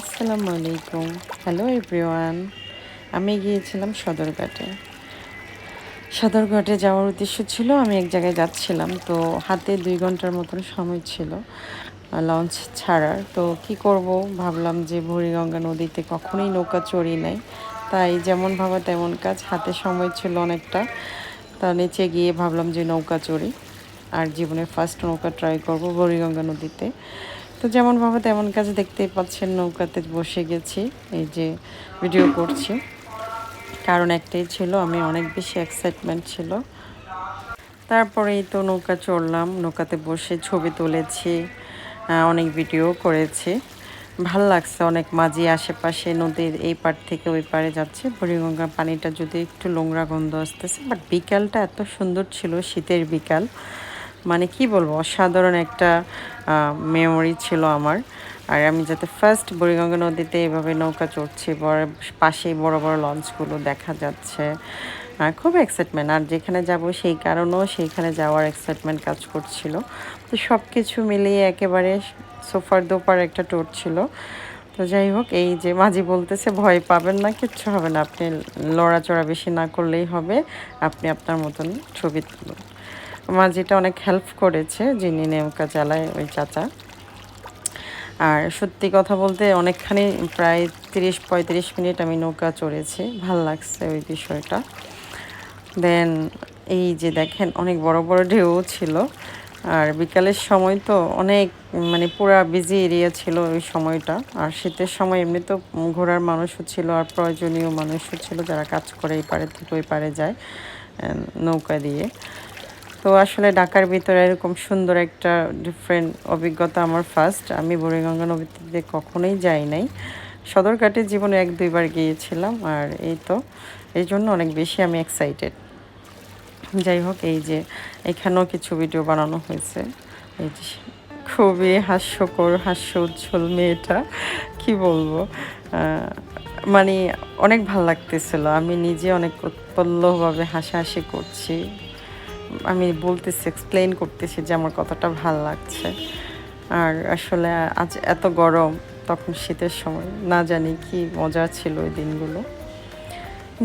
আসসালামু আলাইকুম। Hello everyone আমি গিয়েছিলাম সদরঘাটে। সদরঘাটে যাওয়ার উদ্দেশ্য ছিল, আমি এক জায়গায় যাচ্ছিলাম, তো হাতে দুই ঘণ্টার মতন সময় ছিল লঞ্চ ছাড়ার। তো কি করব? ভাবলাম যে ভরিগঙ্গা নদীতে কখনোই নৌকা চড়ি নাই। তাই যেমন ভাবা তেমন কাজ, হাতে সময় ছিল অনেকটা। তা নিচে গিয়ে ভাবলাম যে নৌকা চড়ি। আর জীবনের ফার্স্ট নৌকা ট্রাই করব বুড়িগঙ্গা নদীতে। তো যেমন ভাবে তেমন কাজ দেখতেই পাচ্ছেন, নৌকাতে বসে গেছি, এই যে ভিডিও করছি। কারণ একটাই ছিল, আমি অনেক বেশি এক্সাইটমেন্ট ছিল। তারপরেই তো নৌকা চড়লাম, নৌকাতে বসে ছবি তুলেছি অনেক ভিডিও করেছি। ভালো লাগছে, অনেক মাঝি আশেপাশে নদীর এই পার থেকে ওই পারে যাচ্ছে। বুড়িগঙ্গার পানিটা যদি একটু নোংরা গন্ধ আসতেছে বাট বিকালটা এত সুন্দর ছিল, শীতের বিকাল। মানে কি বলব, অসাধারণ একটা মেমোরি ছিল আমার। আর আমি যাতে ফার্স্ট বুড়িগঙ্গা নদীতে এভাবে নৌকা চড়ছি বড় পাশেই বড় বড় লঞ্চগুলো দেখা যাচ্ছে। খুব এক্সাইটমেন্ট আর যেখানে যাব সেই কারণেও সেইখানে যাওয়ার এক্সাইটমেন্ট কাজ করছিল। তো সব কিছু মিলিয়ে একেবারে সোফার দোপার একটা ট্যুর ছিল। তো যাই হোক, এই যে মাঝি বলতেছে, ভয় পাবেন না, কিচ্ছু হবে না। আপনি লড়াচড়া বেশি না করলেই হবে। আপনি আপনার মতন ছবি তুলুন। মাঝিটা অনেক হেল্প করেছে, যিনি নৌকা চালায় ওই চাচা। আর সত্যি কথা বলতে অনেকখানি প্রায় তিরিশ, পঁয়ত্রিশ মিনিট আমি নৌকা চড়েছি, ভালো লাগছে ওই বিষয়টা। দেন এই যে দেখেন, অনেক বড় বড় ঢেউ ছিল। আর বিকালের সময় তো অনেক মানে পুরা বিজি এরিয়া ছিল ওই সময়টা। আর শীতের সময় এমনি তো ঘোরার মানুষও ছিল আর প্রয়োজনীয় মানুষও ছিল যারা কাজ করে এই পারে থেকে ওই পারে যায় নৌকা দিয়ে। তো আসলে ঢাকার ভিতরে এরকম সুন্দর একটা ডিফারেন্ট অভিজ্ঞতা আমার ফার্স্ট আমি বুড়িগঙ্গা নদীতে কখনোই যাই নাই। সদরঘাটে জীবনে এক দুইবার গিয়েছিলাম আর এই তো, এই জন্য অনেক বেশি আমি এক্সাইটেড যাই হোক, এই যে এখানেও কিছু ভিডিও বানানো হয়েছে। এই যে খুবই হাস্যকর, হাস্য উজ্জ্বল মেয়েটা, কি বলব? মানে অনেক ভালো লাগতেছিল। আমি নিজে অনেক উৎপল্লভাবে হাসাহাসি করছি। আমি বলতেছি এক্সপ্লেন করতেছি যে আমার কথাটা ভালো লাগছে। আর আসলে আজ এত গরম, তখন শীতের সময়, না জানি কি মজা ছিল ওই দিনগুলো।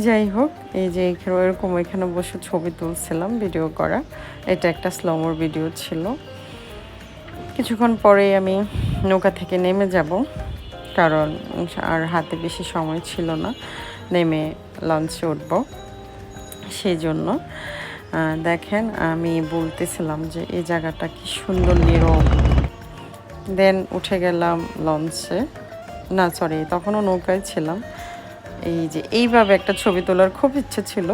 যাই হোক, এই যে এখানে এরকম, এখানে বসে ছবি তুলছিলাম ভিডিও করা। এটা একটা স্লোমোর ভিডিও ছিল। কিছুক্ষণ পরে আমি নৌকা থেকে নেমে যাব, কারণ আর হাতে বেশি সময় ছিল না। নেমে লঞ্চে উঠবো, সেই জন্য। দেখেন, আমি বলতেছিলাম যে এই জায়গাটা কি সুন্দর নীরব। দেন উঠে গেলাম লঞ্চে। না সরি তখনও নৌকায় ছিলাম। এই যে এইভাবে একটা ছবি তোলার খুব ইচ্ছে ছিল।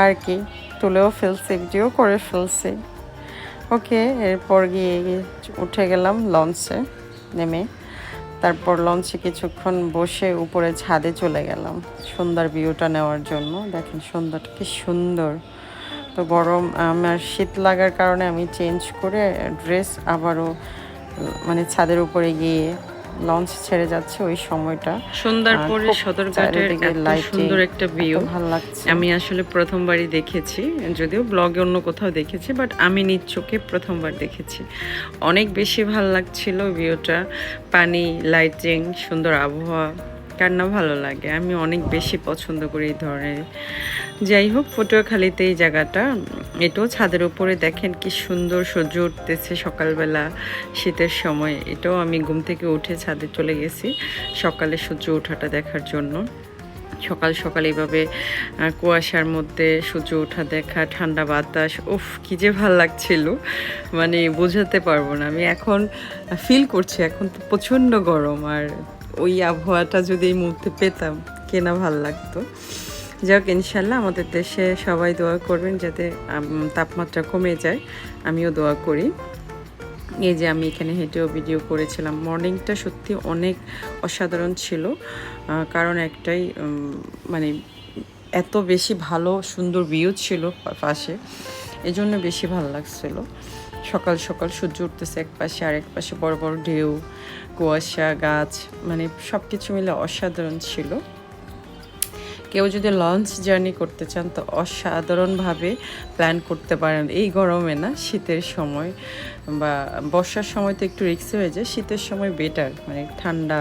আর কি, তুলেও ফেলছি, ভিডিও করে ফেলছি। ওকে, এরপর গিয়ে উঠে গেলাম লঞ্চে, নেমে। তারপর লঞ্চে কিছুক্ষণ বসে উপরে ছাদে চলে গেলাম। সুন্দর ভিউটা নেওয়ার জন্য। দেখেন সুন্দরটা কি সুন্দর। তো গরম আমার শীত লাগার কারণে আমি চেঞ্জ করে ড্রেস আবারও মানে ছাদের উপরে গিয়ে লঞ্চ ছেড়ে যাচ্ছে ওই সময়টা। সন্ধ্যার আর পরে সদরঘাটের সুন্দর একটা ভিউ ভালো লাগছে। আমি আসলে প্রথমবারই দেখেছি যদিও ব্লগে অন্য কোথাও দেখেছি বাট আমি নিজ চোখে প্রথমবার দেখেছি। অনেক বেশি ভালো লাগছিল ভিউটা পানি লাইটিং সুন্দর আবহাওয়া কার না ভালো লাগে। আমি অনেক বেশি পছন্দ করি এই ধরনের যাই হোক, পটুয়াখালীতে এই জায়গাটা, এটাও ছাদের উপরে দেখেন কি সুন্দর সূর্য উঠতেছে সকালবেলা শীতের সময়। এটাও আমি ঘুম থেকে উঠে ছাদে চলে গেছি সকালে সূর্য ওঠাটা দেখার জন্য। সকাল সকাল এইভাবে কুয়াশার মধ্যে সূর্য ওঠা দেখা, ঠান্ডা বাতাস, উফ, কি যে ভালো লাগছিল। মানে বোঝাতে পারব না। আমি এখন ফিল করছি, এখন তো প্রচণ্ড গরম। আর ওই আবহাওয়াটা যদি এই মুহূর্তে পেতাম, কেনা ভালো লাগতো। যাক, ইনশাল্লাহ আমাদের দেশে সবাই দোয়া করবেন যাতে তাপমাত্রা কমে যায়। আমিও দোয়া করি। এই যে আমি এখানে হেঁটেও ভিডিও করেছিলাম। মর্নিংটা সত্যি অনেক অসাধারণ ছিল। কারণ একটাই মানে এত বেশি ভালো, সুন্দর ভিউ ছিল পাশে। এই জন্য বেশি ভালো লাগছিল। সকাল সকাল সূর্য উঠতেছে এক পাশে আর এক পাশে বড় বড় ঢেউ, কুয়াশা, গাছ মানে সব কিছু মিলে অসাধারণ ছিল। কেউ যদি লঞ্চ জার্নি করতে চান, তো অসাধারণভাবে প্ল্যান করতে পারেন। এই গরমে না, শীতের সময় বা বর্ষার সময় তো একটু রিক্স হয়ে যায়, শীতের সময় বেটার মানে ঠান্ডা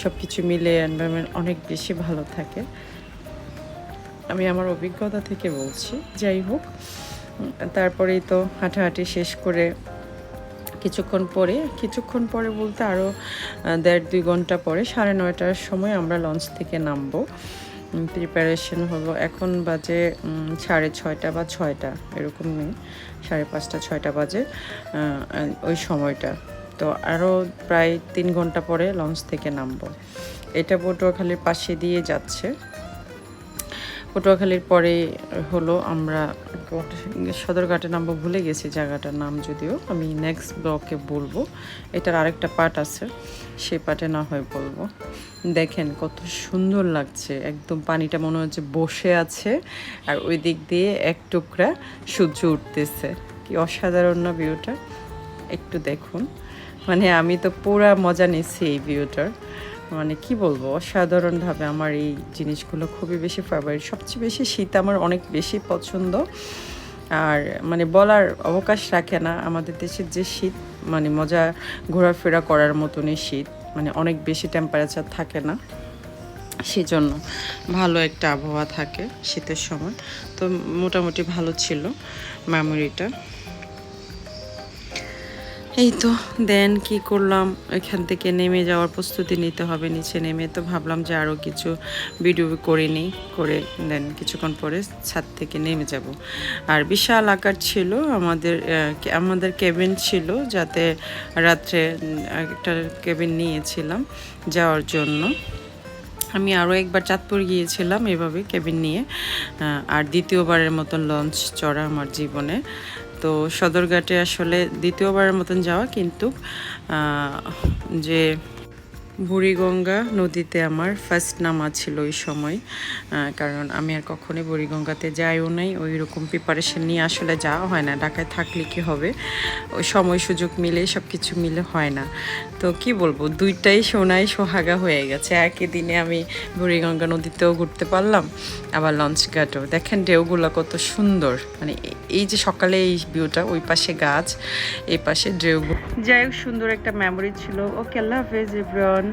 সব কিছু মিলে এনভায়রনমেন্ট অনেক বেশি ভালো থাকে। আমি আমার অভিজ্ঞতা থেকে বলছি, যাই হোক, তারপরেই তো হাঁটাহাঁটি শেষ করে কিছুক্ষণ পরে কিছুক্ষণ পরে বলতে আরও দেড় দুই ঘণ্টা পরে সাড়ে নয়টার সময় আমরা লঞ্চ থেকে নামবো। প্রিপারেশন হলো। এখন বাজে সাড়ে ছয়টা বা ছয়টা, এরকম নেই। সাড়ে পাঁচটা, ছয়টা বাজে ওই সময়টা। তো আরও প্রায় তিন ঘণ্টা পরে লঞ্চ থেকে নামবো। এটা পটুয়াখালীর পাশে দিয়ে যাচ্ছে। পটুয়াখালীর পরে হলো আমরা সদরঘাটে নামবো ভুলে গেছি জায়গাটার নাম যদিও। আমি নেক্সট ব্লকে বলব। এটার আরেকটা পার্ট আছে সেই পার্টে না হয় বলব। দেখেন কত সুন্দর লাগছে, একদম পানিটা মনে হচ্ছে বসে আছে, আর ওই দিক দিয়ে এক টুকরা সূর্য উঠতেছে। কি অসাধারণ না ভিউটা? একটু দেখুন। মানে আমি তো পুরা মজা নিচ্ছি এই ভিউটার। মানে কি বলব, অসাধারণভাবে আমার এই জিনিসগুলো খুবই বেশি ফেভারিট সবচেয়ে বেশি শীত আমার অনেক বেশি পছন্দ। আর মানে বলার অবকাশ রাখে না, আমাদের দেশের যে শীত মানে মজা ঘোরাফেরা করার মতনই শীত মানে অনেক বেশি টেম্পারেচার থাকে না। সেজন্য ভালো একটা আবহাওয়া থাকে শীতের সময়। তো মোটামুটি ভালো ছিল মেমোরিটা এই তো, দেন কি করলাম? এখান থেকে নেমে যাওয়ার প্রস্তুতি নিতে হবে, নিচে নেমে তো ভাবলাম যে আরও কিছু ভিডিও করে নিই, করে দেন কিছুক্ষণ পরে ছাদ থেকে নেমে যাব। আর বিশাল আকার ছিল আমাদের আমাদের কেবিন ছিল যাতে রাত্রে একটা কেবিন নিয়েছিলাম যাওয়ার জন্য। আমি আরও একবার চাঁদপুর গিয়েছিলাম এভাবে কেবিন নিয়ে আর দ্বিতীয়বারের মতন লঞ্চ চড়া আমার জীবনে। তো সদরঘাটে আসলে দ্বিতীয়বারের মতন যাওয়া, কিন্তু যে বুড়িগঙ্গা নদীতে আমার ফার্স্ট নামা ছিল ওই সময় কারণ আমি আর কখনোই বুড়িগঙ্গাতে যাইও নাই ওই রকম প্রিপারেশন নিয়ে আসলে যাওয়া হয় না। ঢাকায় থাকলে কি হবে? ওই সময় সুযোগ মিলে সব কিছু মিলে হয় না। তো কি বলব, দুইটাই সোনায় সোহাগা হয়ে গেছে। একই দিনে আমি বুড়িগঙ্গা নদীতেও ঘুরতে পারলাম, আবার লঞ্চ ঘাটও দেখেন ঢেউগুলো কত সুন্দর। মানে এই যে সকালে এই ভিউটা, ওই পাশে গাছ, এই পাশে ঢেউ যাই হোক, সুন্দর একটা মেমোরি ছিল। ওকে আল্লাহ হাফেজ এভরিওয়ান